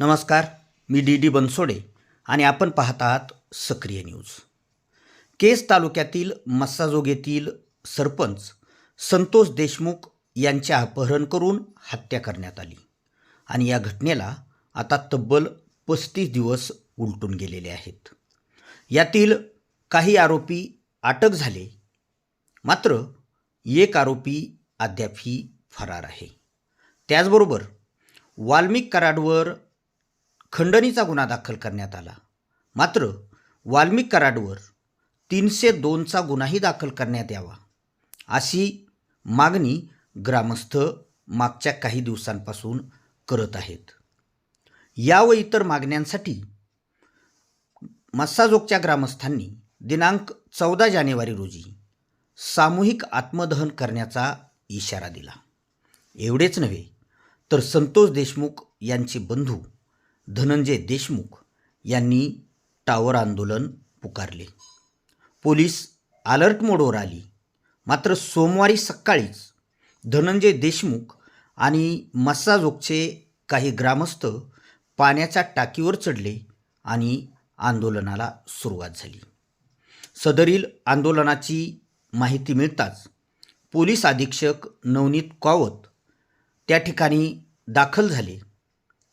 नमस्कार मी D D Bansode आणि आपण पाहत आहात सक्रिय न्यूज. केस तालुक्यातील मस्साजोग येथील सरपंच संतोष देशमुख यांचे अपहरण करून हत्या करण्यात आली आणि या घटनेला आता तब्बल पस्तीस दिवस उलटून गेलेले आहेत. यातील काही आरोपी अटक झाले मात्र एक आरोपी अद्यापही फरार आहे. त्याचबरोबर वाल्मिक कराडवर खंडणीचा गुन्हा दाखल करण्यात आला. मात्र वाल्मिक कराडवर तीनशे दोनचा गुन्हाही दाखल करण्यात यावा अशी मागणी ग्रामस्थ मागच्या काही दिवसांपासून करत आहेत. या व इतर मागण्यांसाठी मस्साजोगच्या ग्रामस्थांनी दिनांक चौदा जानेवारी रोजी सामूहिक आत्मदहन करण्याचा इशारा दिला. एवढेच नव्हे तर संतोष देशमुख यांचे बंधू धनंजय देशमुख यांनी टावर आंदोलन पुकारले. पोलीस अलर्ट मोडवर आली. मात्र सोमवारी सकाळीच धनंजय देशमुख आणि मस्साजोगचे काही ग्रामस्थ पाण्याच्या टाकीवर चढले आणि आंदोलनाला सुरुवात झाली. सदरील आंदोलनाची माहिती मिळताच पोलीस अधीक्षक नवनीत कावत त्या ठिकाणी दाखल झाले.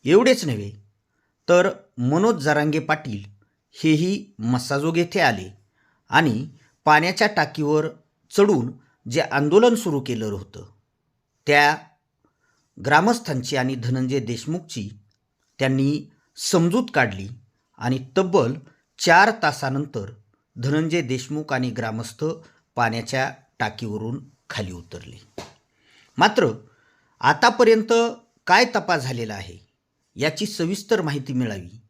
एवढेच नव्हे तर मनोज जरांगे पाटील हेही मस्साजोग येथे आले आणि पाण्याच्या टाकीवर चढून जे आंदोलन सुरू केलं होतं त्या ग्रामस्थांची आणि धनंजय देशमुखची त्यांनी समजूत काढली आणि तब्बल चार तासानंतर धनंजय देशमुख आणि ग्रामस्थ पाण्याच्या टाकीवरून खाली उतरले. मात्र आतापर्यंत काय तपास झालेला आहे? याची सविस्तर माहिती मिळावी.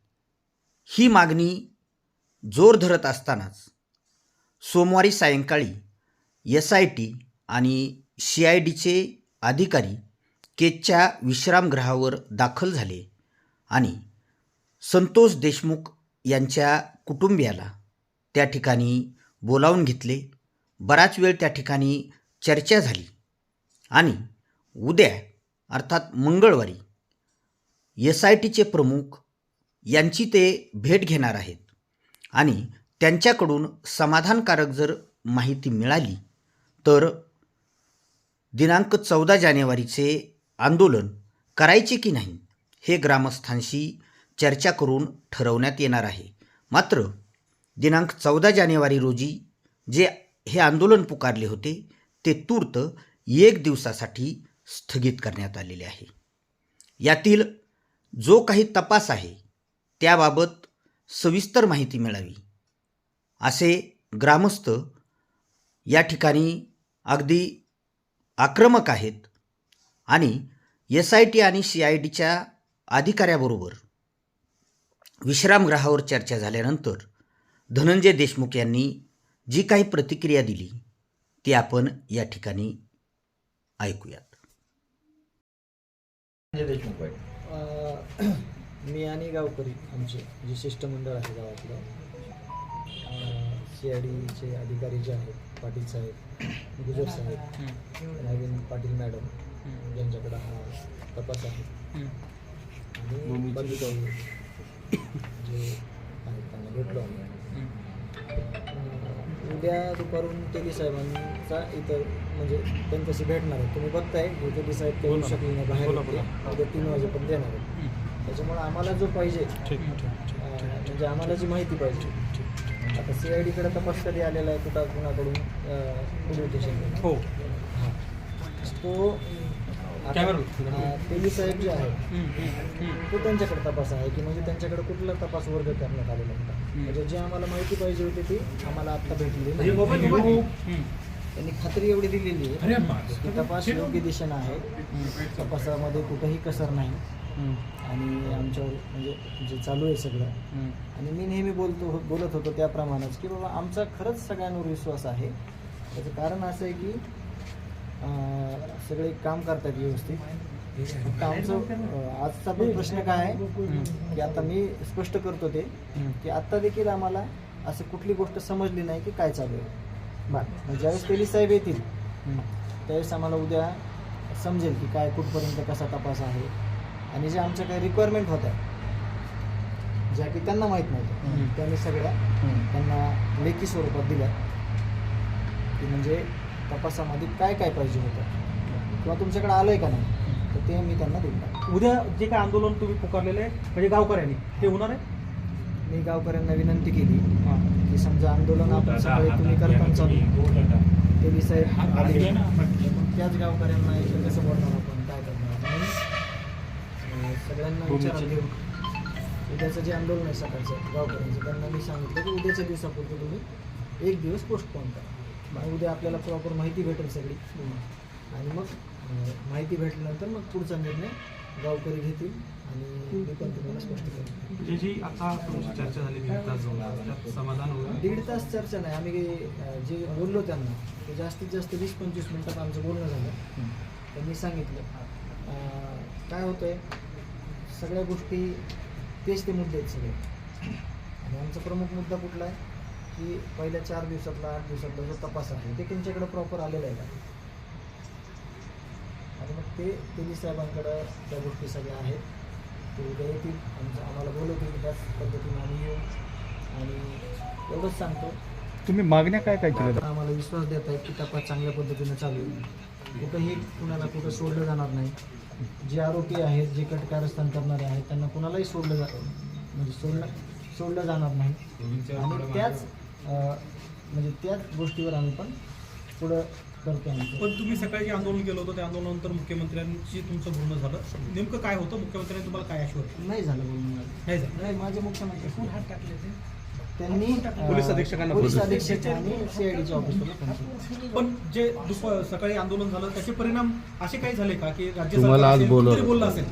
ही मागणी जोर धरत असतानाच सोमवारी सायंकाळी एस आय टी आणि सी आय डीचे अधिकारी केचच्या विश्रामगृहावर दाखल झाले आणि संतोष देशमुख यांच्या कुटुंबियाला त्या ठिकाणी बोलावून घेतले. बराच वेळ त्या ठिकाणी चर्चा झाली आणि उद्या अर्थात मंगळवारी एस आय टीचे प्रमुख यांची ते भेट घेणार आहेत. आणि त्यांच्याकडून समाधानकारक जर माहिती मिळाली तर दिनांक चौदा जानेवारीचे आंदोलन करायचे की नाही हे ग्रामस्थांशी चर्चा करून ठरवण्यात येणार आहे. मात्र दिनांक चौदा जानेवारी रोजी जे हे आंदोलन पुकारले होते ते तूर्त एक दिवसासाठी स्थगित करण्यात आलेले आहे. यातील जो काही तपास आहे त्याबाबत सविस्तर माहिती मिळावी असे ग्रामस्थ या ठिकाणी अगदी आक्रमक आहेत आणि एस आय टी आणि सी आय डीच्या अधिकाऱ्याबरोबर विश्रामगृहावर चर्चा झाल्यानंतर धनंजय देशमुख यांनी जी काही प्रतिक्रिया दिली ती आपण या ठिकाणी ऐकूयात. मी आणि गावकरी आमचे जे शिष्टमंडळ आहे गावातलं सी आय डीचे अधिकारी जे आहेत पाटील साहेब गुजर साहेब नवीन पाटील मॅडम यांच्याकडं हा तपास आहे. आणि बंधू जे आहेत त्यांना भेटलो आम्ही. उद्या दुपारून तेली साहेबांचा इथं म्हणजे त्यांच्याशी भेटणार आहे. तुम्ही बघताय हे तेली साहेब काही येऊ शकले नाही बाहेर. होते. उद्या तीन वाजेपर्यंत येणार आहे त्याच्यामुळे आम्हाला जो पाहिजे अं, म्हणजे आम्हाला जी माहिती पाहिजे. आता सी आय डीकडे तपास कधी आलेला आहे कुठं कुणाकडून पोलीस स्टेशन हो. तो अं, तेली साहेब जे आहे तो त्यांच्याकडे तपास आहे की म्हणजे त्यांच्याकडे कुठला तपास वर्ग करण्यात आलेला होता. म्हणजे जी आम्हाला माहिती पाहिजे होती ती आम्हाला आत्ता भेटलेली नाही. त्यांनी खात्री एवढी दिलेली आहे की तपास योग्य दिशेनं आहे. तपासामध्ये कुठंही कसर नाही. आणि आमच्यावर म्हणजे जे चालू आहे सगळं आणि मी नेहमी बोलतो बोलत होतो त्याप्रमाणेच की बाबा आमचा खरंच सगळ्यांवर विश्वास आहे. त्याचं कारण असं आहे की सगळे काम करतात व्यवस्थित. फक्त आमचं आजचा पण प्रश्न काय आहे की आता मी स्पष्ट करतो ते की आत्ता देखील आम्हाला असं कुठली गोष्ट समजली नाही की काय चालू आहे. बरं. ज्यावेळेस तेली साहेब येतील त्यावेळेस आम्हाला उद्या समजेल की काय कुठपर्यंत कसा तपास आहे. आणि जे आमच्या काही रिक्वायरमेंट होत्या ज्या की त्यांना माहीत नव्हतं त्यांनी सगळ्या त्यांना लेखी स्वरूपात दिल्या. की म्हणजे तपासामध्ये काय काय पाहिजे होतं? किंवा तुमच्याकडे आलंय का नाही? तर ते मी त्यांना देऊन टाकतो उद्या जे काय आंदोलन तुम्ही पुकारलेलं आहे म्हणजे गावकऱ्यांनी ते होणार आहे? मी गावकऱ्यांना विनंती केली की समजा आंदोलन आपण सकाळी तुम्ही करताना चालू. ते साहेब आले. मग त्याच गावकऱ्यांना इथे कसं बोलणार आपण? काय करणार? म्हणून अं, सगळ्यांना विचारात घेऊन. उद्याचं जे आंदोलन आहे सकाळचं गावकऱ्यांचं त्यांना मी सांगितलं की उद्याच्या दिवसापुरतं तुम्ही एक दिवस पोस्टपोन करा. मग उद्या आपल्याला प्रॉपर माहिती भेटेल सगळी. आणि मग माहिती भेटल्यानंतर मग पुढचा निर्णय गावकरी घेतील आणि मी पण तुम्हाला स्पष्ट करेन. जी जी आता तुमची चर्चा झाली दीड तास जाऊन त्यात समाधान होईल? दीड तास चर्चा नाही. आम्ही जे बोललो त्यांना ते जास्तीत जास्त वीस पंचवीस मिनिटात आमचं बोलणं झालं. त्यांनी सांगितलं. काय होतंय? सगळ्या गोष्टी तेच ते मुद्दे आहेत सगळे. आणि आमचा प्रमुख मुद्दा कुठला आहे? की पहिल्या चार दिवसातला आठ दिवसातला जो तपास आहे ते तुमच्याकडे प्रॉपर आलेला आहे का? आणि मग ते तेली साहेबांकडं त्या गोष्टी सगळ्या आहेत. ते उद्या येतील. आमचं आम्हाला बोलवतील त्याच पद्धतीने आम्ही येऊ. आणि एवढंच सांगतो. तुम्ही मागण्या काय काय केल्या? आम्हाला विश्वास देत आहेत की तपास चांगल्या पद्धतीने चालू आहे कुठंही कुणाला कुठं सोडलं जाणार नाही. जे आरोपी आहेत जे कटकारस्थान करणारे आहेत त्यांना कुणालाही सोडलं जा म्हणजे सोडलं सोडलं जाणार नाही. आणि त्याच म्हणजे त्याच गोष्टीवर आम्ही पण पुढं करतो आमचं. पण तुम्ही सकाळी जे आंदोलन केलं होतं त्या आंदोलनानंतर मुख्यमंत्र्यांशी तुमचं बोलणं झालं. नेमकं काय होतं? मुख्यमंत्र्यांनी तुम्हाला काय आश्वासन नाही झालं बोलणं नाही झालं. नाही माझे मुख्यमंत्री कोण हात टाकले ते त्यांनी पोलीस अधीक्षकांना पोलीस बोलवलं. अधीक्षक आणि सीआयडीच्या ऑफिसला फोन केला. पण जे दुप सकाळी आंदोलन झालं त्याचे परिणाम असे काही झाले का की राज्य तुम्हाला सरकार आज असेल, बोलवलं. कुणीतरी बोललं असेल?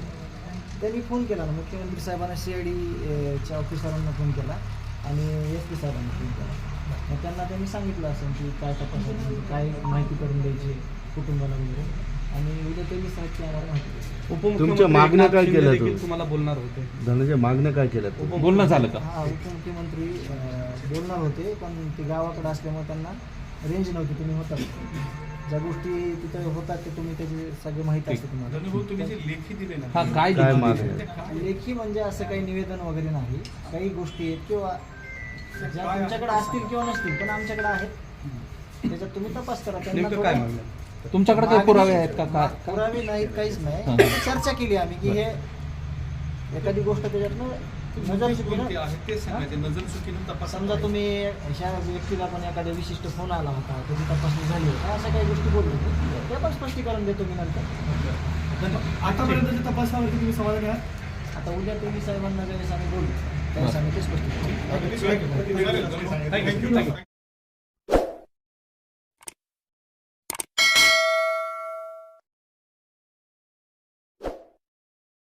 त्यांनी फोन केला ना मुख्यमंत्री साहेबांना सी आय च्या ऑफिसरांना फोन केला. आणि एस पी साहेबांना फोन केला मग त्यांना त्यांनी सांगितलं असेल की काय तपासायचं काय माहिती करून द्यायची कुटुंबाला वगैरे आणि उद्या त्यांनी साहेबची आम्हाला माहिती दिली. तुमच्या मागण्या काय केल्या तुम्ही? तुम्हाला बोलणार होते धनाच्या मागण्या काय केल्या तुम्ही? बोलणं झालं का हा उपमुख्यमंत्री अं, बोलणार होते पण ते गावाकडे असल्यामुळे त्यांना रेंज नव्हती तुम्ही होता ज्या गोष्टी तिथे होतात ते तुम्ही त्याची सगळी माहिती असते तुम्हाला. तुम्ही जे लेखी दिले ना. हा काय काय मागण्या लेखी म्हणजे असं काही निवेदन वगैरे नाही. काही गोष्टी आहेत किंवा ज्या तुमच्याकडे असतील किंवा नसतील पण आमच्याकडे आहेत. त्याच्यात तुम्ही तपास करा. त्यांना नेमकं काय थोडं- मागणं तुमच्याकडे काही पुरावे आहेत का? काय पुरावे नाहीत काहीच नाही. हां. चर्चा केली आम्ही की हे एखादी गोष्ट त्याच्यातनं नजर चुकीनं आहे ते सांगायचे नजर चुकीनं तपास समजा तुम्ही ह्या व्यक्तीला पण एखाद्या विशिष्ट फोन आला होता त्याची तपासणी झाली होती अशा काही गोष्टी बोललो ते पण स्पष्टीकरण देतो मी नंतर. आतापर्यंतच्या तपासावरती तुम्ही समाधानी आहात? आता उद्या ते साहेबांना ज्यावेळेस आम्ही बोलू त्यावेळेस आम्ही ते स्पष्टीकरण थँक्यू.